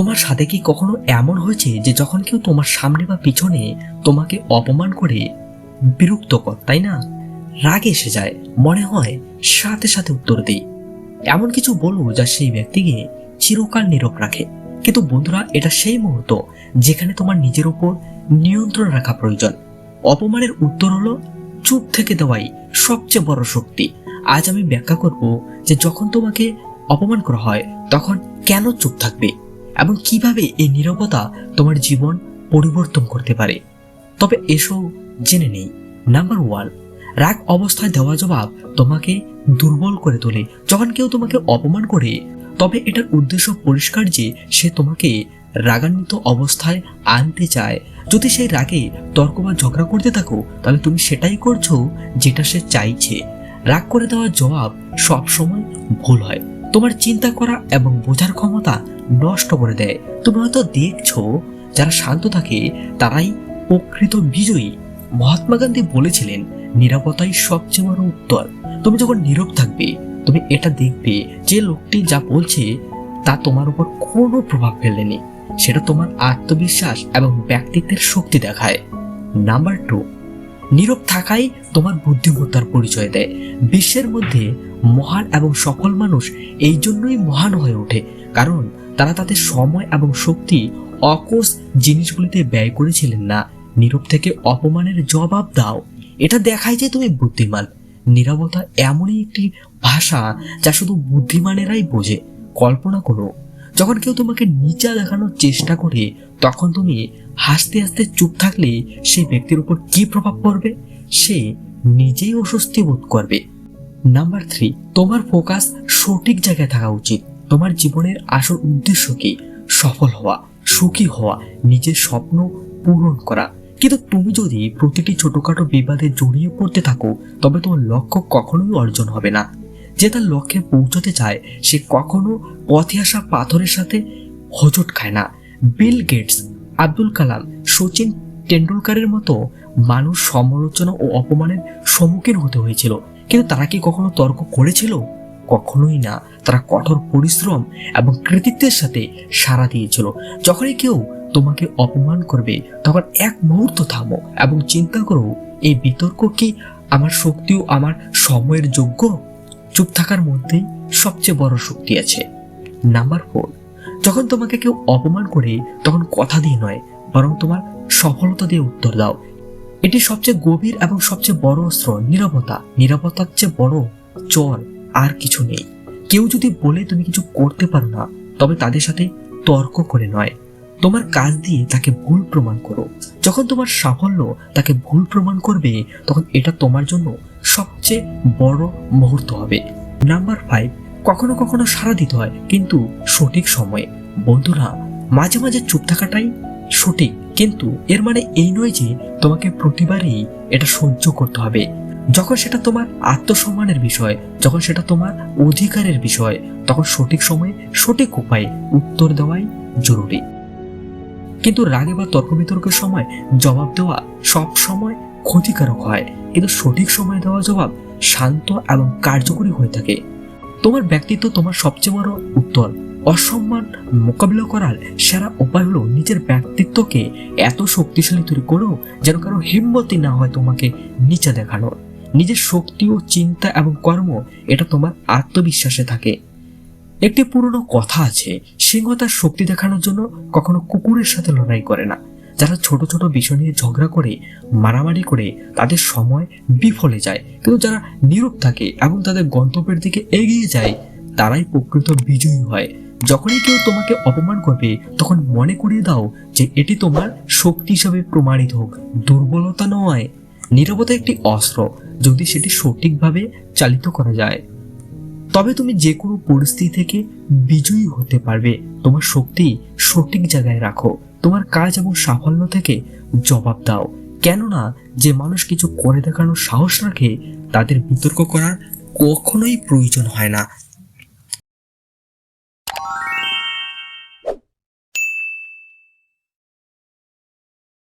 তোমার সাথে কি কখনো এমন হয়েছে যে যখন কেউ তোমার সামনে বা পিছনে তোমাকে অপমান করে বিরক্ত কর, তাই না? রাগ এসে যায়, মনে হয় সাথে সাথে উত্তর দিই। এমন কিছু বলব যা সেই ব্যক্তিকে চিরকাল নীরব রাখে। কিন্তু বন্ধুরা, এটা সেই মুহূর্ত যেখানে তোমার নিজের উপর নিয়ন্ত্রণ রাখা প্রয়োজন। অপমানের উত্তর হলো চুপ থেকে দেওয়াই সবচেয়ে বড় শক্তি। আজ আমি ব্যাখ্যা করব যে যখন তোমাকে অপমান করা হয়, তখন কেন চুপ থাকবে? এবং কীভাবে এই নীরবতা তোমার জীবন পরিবর্তন করতে পারে? তবে এসো জেনে নেই। নাম্বার ওয়ান রাগ অবস্থায় দেওয়া জবাব তোমাকে দুর্বল করে তোলে। যখন কেউ তোমাকে অপমান করে, তবে এটার উদ্দেশ্য পরিষ্কার যে সে তোমাকে রাগান্বিত অবস্থায় আনতে চায়। যদি সেই রাগে তর্ক বা ঝগড়া করতে থাকো, তাহলে তুমি সেটাই করছ যেটা সে চাইছে। রাগ করে দেওয়া জবাব সবসময় ভুল হয়। তোমার চিন্তা করা এবং বোঝার ক্ষমতা নষ্ট করে দেয়। তুমি হয়তো দেখছ, যারা শান্ত থাকে, তারাই প্রকৃত বিজয়ী। মহাত্মা গান্ধী বলেছিলেন, নিরাপত্তাই সবচেয়ে বড় উত্তর। তুমি যখন নীরব থাকবে, তুমি এটা দেখবে যে লোকটি যা বলছে, তা তোমার উপর কোনো প্রভাব ফেলেনি। সেটা তোমার আত্মবিশ্বাস এবং ব্যক্তিত্বের শক্তি দেখায়। নাম্বার টু নীরব থাকাই তোমার বুদ্ধিমত্তার পরিচয় দেয়। বিশ্বের মধ্যে মহান এবং সফল মানুষ এই জন্যই মহান হয়ে ওঠে, কারণ তারা তাদের সময় এবং শক্তি অকোষ জিনিসগুলিতে ব্যয় করেছিলেন না। নীরব থেকে অপমানের জবাব দাও। এটা দেখায় যে তুমি বুদ্ধিমান। নীরবতা এমনই একটি ভাষা যা শুধু বুদ্ধিমানেরাই বোঝে। কল্পনা করো, যখন কেউ তোমাকে নিচা দেখানোর চেষ্টা করে, তখন তুমি হাসতে হাসতে চুপ থাকলে সেই ব্যক্তির উপর কি প্রভাব পড়বে? সে নিজেই অস্বস্তি বোধ করবে। নাম্বার থ্রি তোমার ফোকাস সঠিক জায়গায় থাকা উচিত। তোমার জীবনের আসল উদ্দেশ্য কি? সফল হওয়া, সুখী হওয়া, নিজের স্বপ্ন পূরণ করা। কিন্তু তুমি যদি প্রতিটি ছোটখাটো বিবাদে জড়িয়ে পড়তে থাকো, তবে তোমার লক্ষ্য কখনোই অর্জন হবে না। যে তার লক্ষ্যে পৌঁছতে চায়, সে কখনো পথে আসা পাথরের সাথে হজট খায় না। বিল গেটস আব্দুল কালাম সচিন টেন্ডুলকারের মতো মানুষ সমালোচনা ও অপমানের সম্মুখীন হতে হয়েছিল। কিন্তু তারা কি কখনো তর্ক করেছিল? কখনোই না। তারা কঠোর পরিশ্রম এবং কৃতিত্বের সাথে সাড়া দিয়েছিল। যখনই কেউ তোমাকে অপমান করবে, তখন এক মুহূর্ত থামো এবং চিন্তা করো, এই বিতর্ক কি আমার শক্তি ও আমার সময়ের যোগ্য? চুপ থাকার মধ্যেই সবচেয়ে বড় শক্তি আছে। Number four. যখন তোমাকে কেউ অপমান করে, তখন কথা দিয়ে নয়, বরং তোমার সফলতা দিয়ে উত্তর দাও। এটি সবচেয়ে গভীর এবং সবচেয়ে বড় অস্ত্র নিরাপত্তা নিরাপত্তার চেয়ে বড় চর আর কিছু নেই। কেউ যদি বলে তুমি কিছু করতে পারো না, তবে তাদের সাথে তর্ক করে নয়। তোমার কাজ দিয়ে তাকে ভুল প্রমাণ করো। যখন তোমার সাফল্য তাকে ভুল প্রমাণ করবে, তখন এটা তোমার জন্য সবচেয়ে বড় মুহূর্ত হবে। নাম্বার ফাইভ কখনো কখনো সাড়া দিতে হয়, কিন্তু সঠিক সময়ে। বন্ধুরা, মাঝে মাঝে চুপ থাকাটাই সঠিক, কিন্তু এর মানে এই নয় যে তোমাকে প্রতিবারই এটা সহ্য করতে হবে। যখন সেটা তোমার আত্মসম্মানের বিষয়, যখন সেটা তোমার অধিকারের বিষয়, তখন সঠিক সময়ে সঠিক উপায়ে উত্তর দেওয়াই জরুরি। কিন্তু রাগে বা তর্ক বিতর্কের সময় জবাব দেওয়া সব সময় ক্ষতিকারক হয়। কিন্তু সঠিক সময় দেওয়া জবাব শান্ত এবং কার্যকরী হয়ে থাকে। তোমার ব্যক্তিত্ব তোমার সবচেয়ে বড় উত্তর। অসম্মান মোকাবিলা করার সেরা উপায় হলো নিজের ব্যক্তিত্বকে এত শক্তিশালী তৈরি করো যেন কারও হিম্মতই না হয় তোমাকে নিচে দেখানোর। নিজের শক্তি ও চিন্তা এবং কর্ম, এটা তোমার আত্মবিশ্বাসে থাকে। একটি পুরনো কথা আছে, সিংহ তার শক্তি দেখানোর জন্য কখনো কুকুরের সাথে লড়াই করে না। যারা ছোট ছোট বিষয় নিয়ে ঝগড়া করে, মারামারি করে, তাদের সময় বিফলে যায়। কিন্তু যারা নীরব থাকে এবং তাদের গন্তব্যের দিকে এগিয়ে যায়, তারাই প্রকৃত বিজয়ী হয়। যখনই কেউ তোমাকে অপমান করবে, তখন মনে করিয়ে দাও যে এটি তোমার শক্তি হিসাবে প্রমাণিত হোক। দুর্বলতা নয়। নীরবতা একটি অস্ত্র, যদি সেটি সঠিকভাবে চালিত করা যায়। তবে তুমি যে কোনো পরিস্থিতি থেকে বিজয়ী হতে পারবে। তোমার শক্তি সঠিক জায়গায় রাখো। তোমার কাজ এবং সাফল্য থেকে জবাব দাও। কেননা, যে মানুষ কিছু করে দেখানোর সাহস রাখে, তাদের বিতর্ক করার কখনোই প্রয়োজন হয় না।